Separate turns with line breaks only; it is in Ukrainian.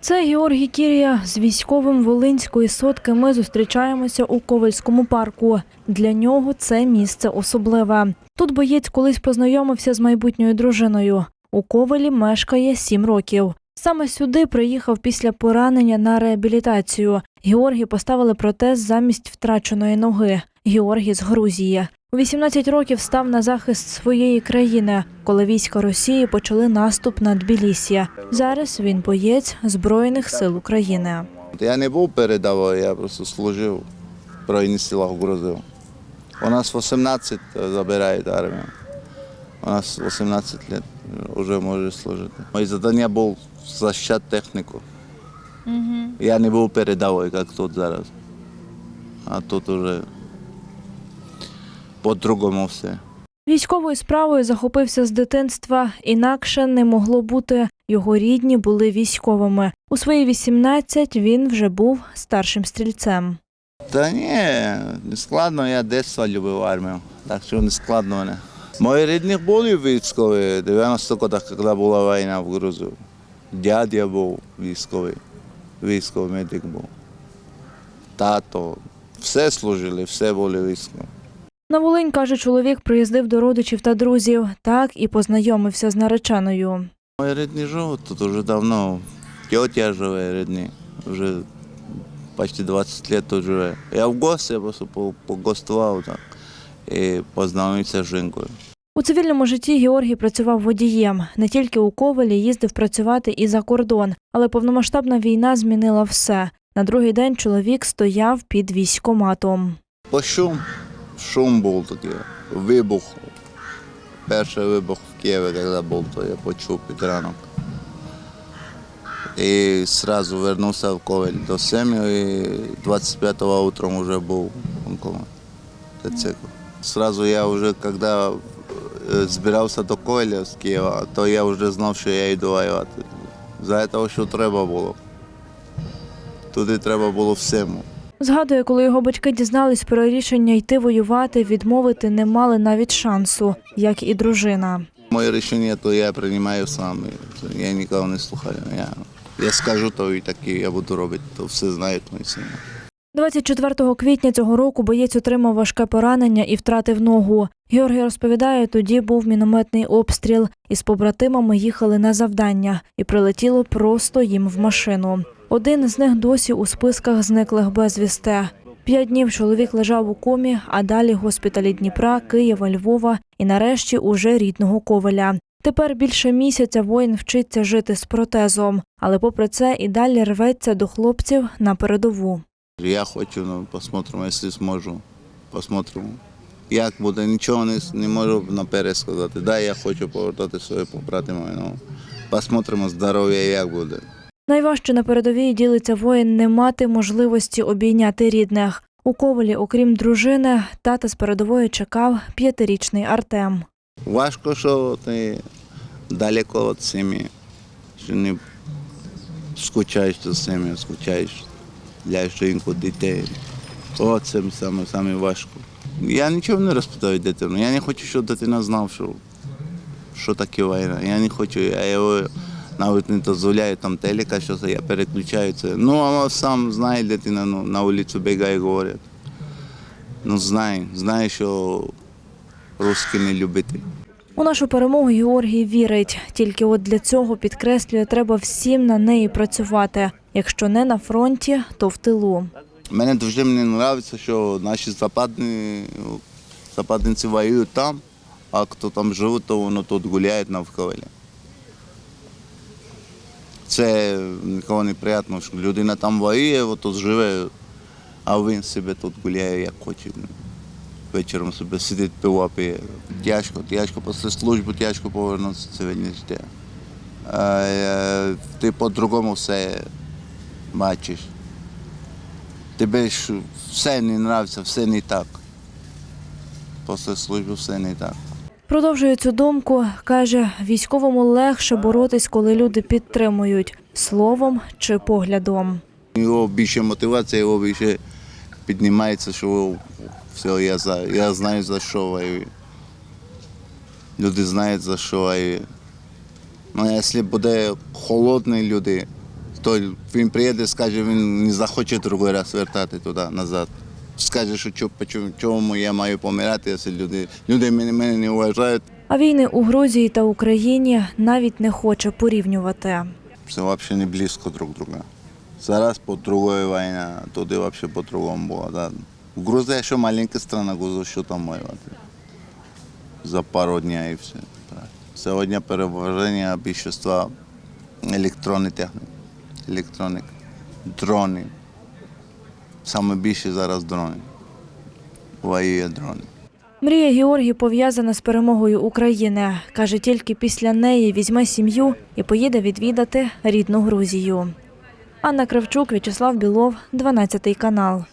Це Георгій Кірія з військовим Волинської сотки. Ми зустрічаємося у Ковальському парку. Для нього це місце особливе. Тут боєць колись познайомився з майбутньою дружиною. У Ковалі мешкає сім років. Саме сюди приїхав після поранення на реабілітацію. Георгій поставили протез замість втраченої ноги. Георгій з Грузії. У 18 років став на захист своєї країни, коли війська Росії почали наступ на Тбілісі. Зараз він боєць Збройних сил України.
Я не був передовий, я просто служив в Збройних силах Грузії. У нас 18 забирають армію. У нас 18 років вже може служити. Моє завдання було захищати техніку. Я не був передовий, як тут зараз. А тут вже по-другому все.
Військовою справою захопився з дитинства. Інакше не могло бути. Його рідні були військовими. У свої 18 він вже був старшим стрільцем.
Та ні, не складно, я дитинства любив армію, так що не складно мене. Мої рідні були військові, 90 років, коли була війна в Грузії. Дядя був військовий, військовий медик був. Тато, все служили, все були військові.
На Волинь, каже чоловік, приїздив до родичів та друзів. Так і познайомився з нареченою.
Мої рідні живуть тут вже давно. Тетя живе рідні, вже почти 20 років тут живе. Я в гості я просто погостував так і познайомився з жінкою.
У цивільному житті Георгій працював водієм. Не тільки у Ковалі їздив працювати і за кордон, але повномасштабна війна змінила все. На другий день чоловік стояв під військоматом.
По шум, шум був такий, вибух. Перший вибух в Києві, коли був, то я почув під ранок. І одразу вернувся в Ковель до сім'ї, і 25-го утром вже був онкомат. ТЦК. Сразу я вже, коли е, збирався до Ковеля з Києва, то я вже знав, що я йду воювати. За того, що треба було. Туди треба було всему.
Згадує, коли його батьки дізнались про рішення йти воювати, відмовити не мали навіть шансу, як і дружина.
Моє рішення, то я приймаю сам. Я нікого не слухаю. Я, я скажу, то і так і я буду робити, то все знають мої сини.
24 квітня цього року боєць отримав важке поранення і втратив ногу. Георгій розповідає, тоді був мінометний обстріл. Із побратимами їхали на завдання, і прилетіло просто їм в машину. Один з них досі у списках зниклих безвісте. П'ять днів чоловік лежав у комі, а далі госпіталі Дніпра, Києва, Львова і нарешті уже рідного Ковеля. Тепер більше місяця воїн вчиться жити з протезом, але попри це і далі рветься до хлопців на передову.
Я хочу, ну, посмотримо, якщо зможу. Посмотримо. Як буде, нічого не, не можу наперед сказати. Да, я хочу повертати свої побратими. Ну, посмотримо здоров'я, як буде.
Найважче на передовій ділиться воїн не мати можливості обійняти рідних. У Ковалі, окрім дружини, тата з передової чекав п'ятирічний Артем.
Важко, що ти далеко від сім'ї, що не скучаєш за сім'ю, скучаєш для жінку, дітей. О, це саме, саме важко. Я нічого не розпитаю дитину. Я не хочу, щоб дитина знав, що, що таке війна. Я не хочу, я його навіть не дозволяю там телека, що це, я переключаю це. Ну, а сам знає дитина, ну, на вулицю бігає говорить. Ну, знає, знає, що русські не любити.
У нашу перемогу Георгій вірить. Тільки от для цього підкреслює, треба всім на неї працювати. Якщо не на фронті, то в тилу.
Мене дуже мені подобається, що наші западні, западниці воюють там, а хто там живе, то воно тут гуляє навколо. Це нікого не приємно, що людина там воює, от тут живе, а він себе тут гуляє, як хоче. Вечором собі сидить, пиво п'є. Тяжко, тяжко, після служби тяжко повернутися цивільне життя. Е, ти по-другому все бачиш. Тебе ж все не нравиться, все не так. Після служби все не так.
Продовжує цю думку. каже, військовому легше боротись, коли люди підтримують словом чи поглядом.
Його більше мотивація, його більше піднімається, що все, я, за, я знаю за що воюю. Люди знають за що воюю. Ну, якщо буде холодні люди, то він приїде, скаже, він не захоче другий раз вертати туди назад. Скаже, що по чому- чому я маю помирати, якщо люди, люди мене, мене не вважають.
А війни у Грузії та Україні навіть не хоче порівнювати.
Це взагалі не близько друг друга. Зараз по другої війна, туди взагалі по-другому було. Да. В Грузії ще маленька страна, Грузія, що там воювати? За пару днів і все. Так. Сьогодні переваження більшості електронної техніки. Електроник, дрони. Саме більше зараз дрони. Воює дрони.
Мрія Георгій пов'язана з перемогою України. Каже, тільки після неї візьме сім'ю і поїде відвідати рідну Грузію. Анна Кравчук, В'ячеслав Білов, 12 канал.